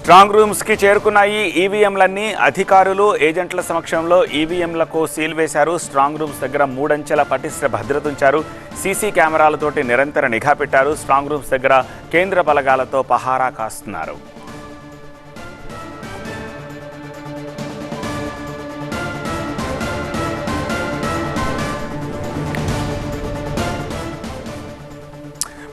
Strong రూమ్స్కి చేరుకున్నాయి ఈవీఎంలన్నీ అధికారులు ఏజెంట్ల సమక్షంలో ఈవీఎంలకు సీల్ వేశారు. స్ట్రాంగ్ రూమ్స్ దగ్గర మూడంచెల పటిష్ట భద్రత ఉంచారు. సీసీ కెమెరాలతోటి నిరంతర నిఘా పెట్టారు. స్ట్రాంగ్ రూమ్స్ దగ్గర కేంద్ర బలగాలతో పహారా కాస్తున్నారు.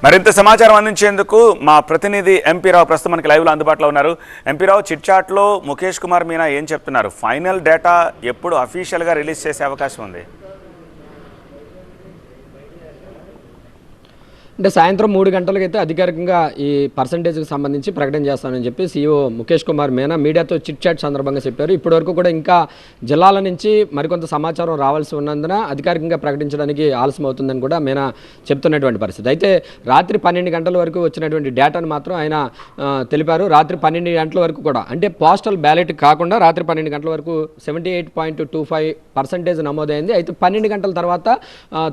మరింత సమాచారం అందించేందుకు మా ప్రతినిధి ఎంపీ రావు ప్రస్తుతం మనకి లైవ్లో అందుబాటులో ఉన్నారు. ఎంపీ రావు చిట్చాట్లో ముఖేష్ కుమార్ మీనా ఏం చెప్తున్నారు? ఫైనల్ డేటా ఎప్పుడు అఫీషియల్గా రిలీజ్ చేసే అవకాశం ఉంది? అంటే సాయంత్రం మూడు గంటలకైతే అధికారికంగా ఈ పర్సంటేజ్కి సంబంధించి ప్రకటన చేస్తానని చెప్పి సీఈఓ ముఖేష్ కుమార్ మీనా మీడియాతో చిట్ చాట్ సందర్భంగా చెప్పారు. ఇప్పటివరకు కూడా ఇంకా జిల్లాల నుంచి మరికొంత సమాచారం రావాల్సి ఉన్నందున అధికారికంగా ప్రకటించడానికి ఆలస్యం అవుతుందని కూడా మీనా చెప్తున్నటువంటి పరిస్థితి. అయితే రాత్రి పన్నెండు గంటల వరకు వచ్చినటువంటి డేటాను మాత్రం ఆయన తెలిపారు. రాత్రి పన్నెండు గంటల వరకు కూడా. అంటే పోస్టల్ బ్యాలెట్ కాకుండా రాత్రి పన్నెండు గంటల వరకు seventy eight point two five percentage నమోదైంది. అయితే పన్నెండు గంటల తర్వాత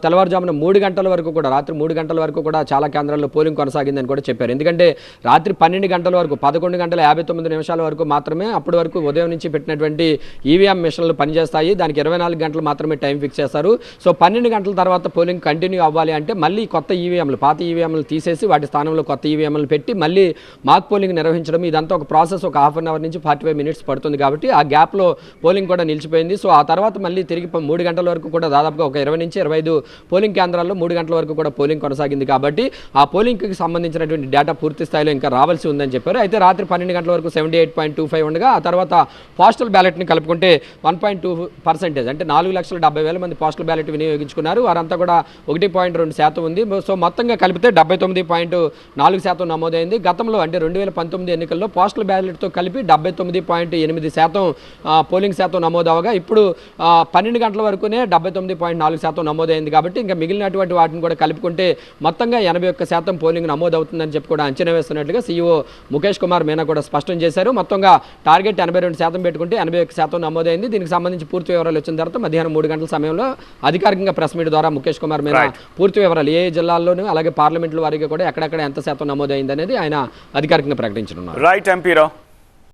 తెల్లవారుజామున మూడు గంటల వరకు కూడా రాత్రి మూడు గంటల వరకు కూడా చాలా కేంద్రాల్లో పోలింగ్ కొనసాగిందని కూడా చెప్పారు. ఎందుకంటే రాత్రి పన్నెండు గంటల వరకు పదకొండు గంటల యాభై తొమ్మిది నిమిషాల వరకు మాత్రమే అప్పటి వరకు ఉదయం నుంచి పెట్టినటువంటి ఈవీఎం మిషన్లు పనిచేస్తాయి. దానికి ఇరవై నాలుగు గంటలు మాత్రమే టైం ఫిక్స్ చేస్తారు. సో పన్నెండు గంటల తర్వాత పోలింగ్ కంటిన్యూ అవ్వాలి అంటే మళ్ళీ కొత్త ఈవీఎంలు పాత ఈవీఎంలు తీసేసి వాటి స్థానంలో కొత్త ఈవీఎంలు పెట్టి మళ్ళీ మాక్ పోలింగ్ నిర్వహించడం ఇదంతా ఒక ప్రాసెస్ ఒక హాఫ్ అన్ అవర్ నుంచి ఫార్టీ ఫైవ్ మినిట్స్ పడుతుంది కాబట్టి ఆ గ్యాప్లో పోలింగ్ కూడా నిలిచిపోయింది. సో ఆ తర్వాత మళ్ళీ తిరిగి మూడు గంటల వరకు కూడా దాదాపుగా ఒక ఇరవై నుంచి ఇరవై ఐదు పోలింగ్ కేంద్రాల్లో మూడు గంటల వరకు కూడా పోలింగ్ కొనసాగింది కాబట్టి కాబట్టి ఆ పోలింగ్కి సంబంధించినటువంటి డేటా పూర్తి స్థాయిలో ఇంకా రావాల్సి ఉందని చెప్పారు. అయితే రాత్రి పన్నెండు గంటల వరకు seventy eight point two five ఉండగా ఆ తర్వాత పోస్టల్ బ్యాలెట్ని కలుపుకుంటే వన్ పాయింట్ టూ పర్సెంటేజ్ అంటే నాలుగు లక్షల డెబ్బై వేల మంది పోస్టల్ బ్యాలెట్ వినియోగించుకున్నారు. వారంతా కూడా ఒకటి పాయింట్ రెండు శాతం ఉంది. సో మొత్తంగా కలిపితే డెబ్బై తొమ్మిది పాయింట్ నాలుగు శాతం నమోదైంది. గతంలో అంటే రెండు వేల పంతొమ్మిది ఎన్నికల్లో పోస్టల్ బ్యాలెట్తో కలిపి డెబ్బై తొమ్మిది పాయింట్ ఎనిమిది శాతం పోలింగ్ శాతం నమోదవగా ఇప్పుడు పన్నెండు గంటల వరకునే డెబ్బై తొమ్మిది పాయింట్ నాలుగు శాతం నమోదైంది కాబట్టి ఇంకా మిగిలినటువంటి వాటిని కూడా కలుపుకుంటే మొత్తంగా ఎనభై ఒక్క శాతం పోలింగ్ నమోదవుతుందని చెప్పి కూడా అంచనా వేస్తున్నట్లుగా సీఈఓ ముఖేష్ కుమార్ మీనా కూడా స్పష్టం చేశారు. మొత్తంగా టార్గెట్ ఎనభై రెండు శాతం పెట్టుకుంటే ఎనభై ఒక్క శాతం నమోదైంది. దీనికి సంబంధించి పూర్తి వివరాలు వచ్చిన తర్వాత మధ్యాహ్నం మూడు గంటల సమయంలో అధికారికంగా ప్రెస్ మీట్ ద్వారా ముఖేష్ కుమార్ మీనా. పూర్తి వివరాలు ఏ జిల్లాల్లోనూ అలాగే పార్లమెంట్లో వారికి కూడా ఎక్కడెక్కడ ఎంత శాతం నమోదైంది అనేది ఆయన అధికారికంగా ప్రకటించనున్నారు. రైట్